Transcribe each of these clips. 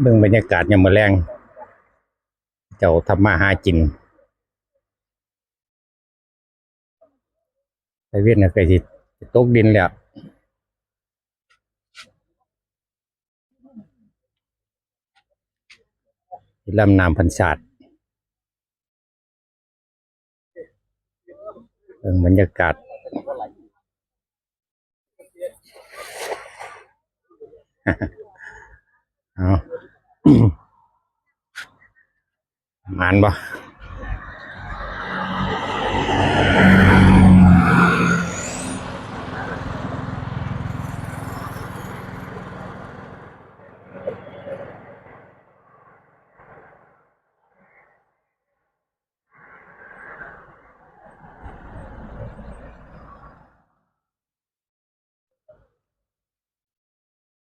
เบิ่งบรรยากาศยามมื้อแลงเจ้าทำมาหากินไปเวียดนามเคยสิตกดินแล้วลำน้ำพันศาสตร์เบิ่งบรรยากาศเอา มานบ่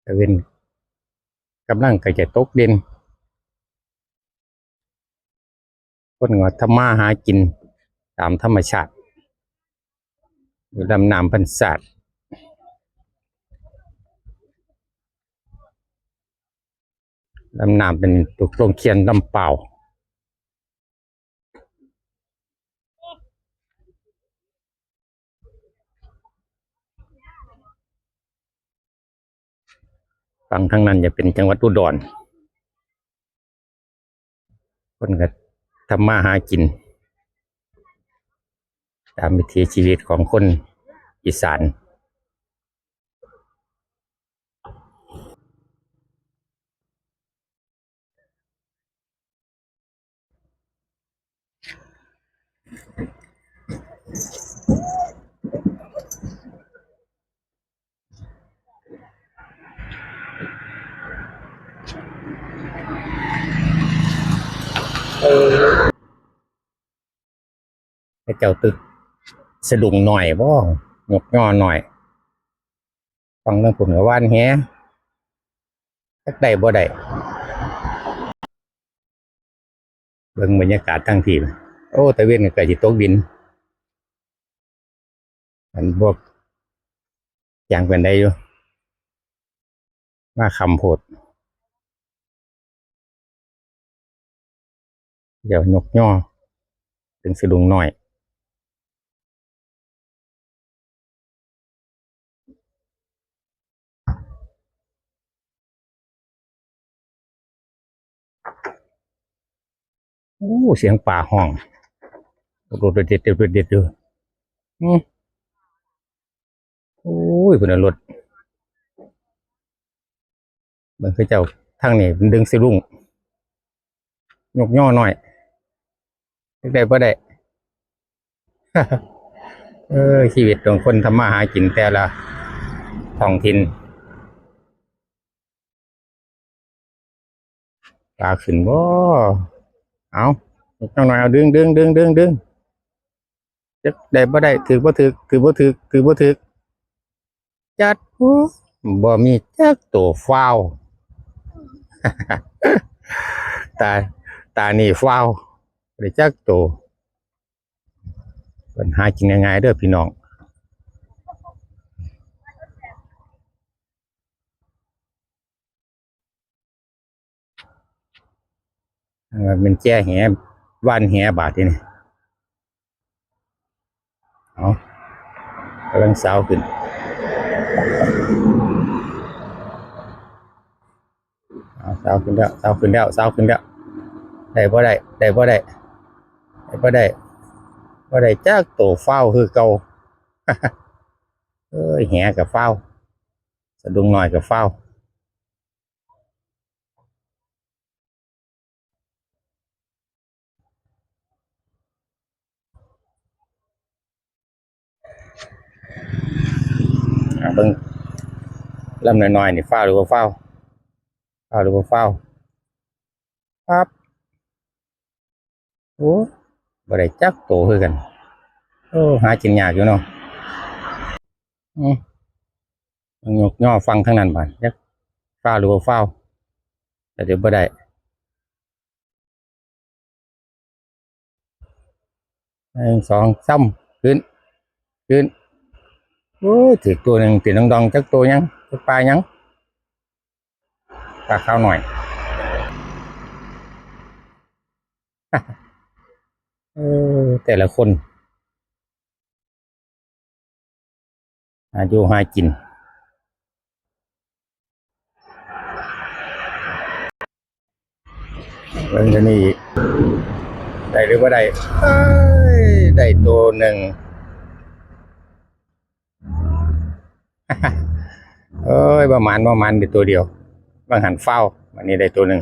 ตะเวน กำลังก็จะตกดินคนก็ทำมาหากินตามธรรมชาติอยู่ลำน้ำพันศาสตร์ลำน้ำเป็นตุกลงเคียนลำเปล่า ฝั่งทางนั้นจะเป็นจังหวัดอุดรคนก็ทำมาหากิน ตามวิถีชีวิตของคนอีสาน ให้เจ้าตึก สะดุ้งหน่อยบ่ยกย่อหน่อย ฟังเรื่องผลกับว่านแฮจักได้บ่ได้เบิ่งบรรยากาศทั้งทีมโอ้ตะเวนก็เกิดสิตกดินมันพวกอย่างเป็นได้อยู่มาคำโพด เดี๋ยวยกย่อถึงสะดุงหน่อย โอ้ เสียงป่าห้องรถเด็ดเด็ดเด็ดเด็ดดูอืมโอ้ยคุณรถมันคือเจ้าทางนี้มันดึงสิรุ่งยกย่อหน่อย ได้บ่ได้เออชีวิตของคนทำมาหากินแต่ละท้องถิ่นปลาขึ้นบ่เอาจังหน่อยเอาดึงดึงดึงดึงดึงจะได้บ่ได้ถือบ่ถือถือบ่ถือถือบ่ถือจัดหูบ่มีจักตัวฟาวตาตานี่ฟาว ได้จักตัวปัญหากินง่ายๆเด้อพี่น้องมันแจ้แหว่านแหบาทีนี่เอากำลังสาวขึ้นเอาสาวขึ้นแล้วสาวขึ้นแล้วสาวขึ้นแล้วได้บ่ได้ได้บ่ได้ บ่ได้บ่ได้จักโตเฝ้าวคือเก่าเอ้ยแหกับเฝ้าวสะดุ้งหน่อยกับเฝ้าวอะเบิ่งลำน้อยๆนี่เฝ้าวหรือว่าเฝ้าวเฝ้าวหรือว่าเฝ้าวครับโอ้ บ่ได้จักโตคือกันโอ้หากินยากอยู่เนาะอืมต้องยกย่อฟังทั้งนั้นบาดจักฟ้าวหรือว่าฟ้าวแต่เดี๋ยวบ่ได้หนึ่งสองซ้ำขึ้นขึ้นโอ้ยถือตัวหนึ่งตีน้องดองจักตัวยังจักปลายังปลาข้าวหน่อยเออแต่ละคนอายุหากิน เบิ่งจะนี่ได้หรือว่าได้ได้ตัวหนึ่งเอ้ยประมาณประมาณได้ตัวเดียว บางหันเฝ้าวันนี้ได้ตัวหนึ่ง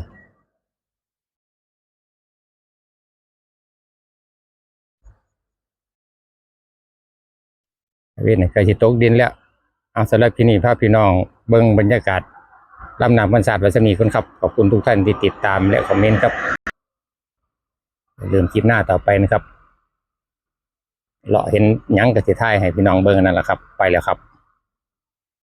เว้นใกล้สิตกดินแล้วเอาสำหรับที่นี่ภาพพี่น้องเบิ้งบรรยากาศลำน้ำบรรษาทวัสมีคนครับขอบคุณทุกท่านที่ติดตามและคอมเมนต์ครับอย่าลืมคลิปหน้าต่อไปนะครับเลาะเห็นยังกับสิท้ายให้พี่น้องเบิ้งนั่นแหละครับ ไปแล้วครับ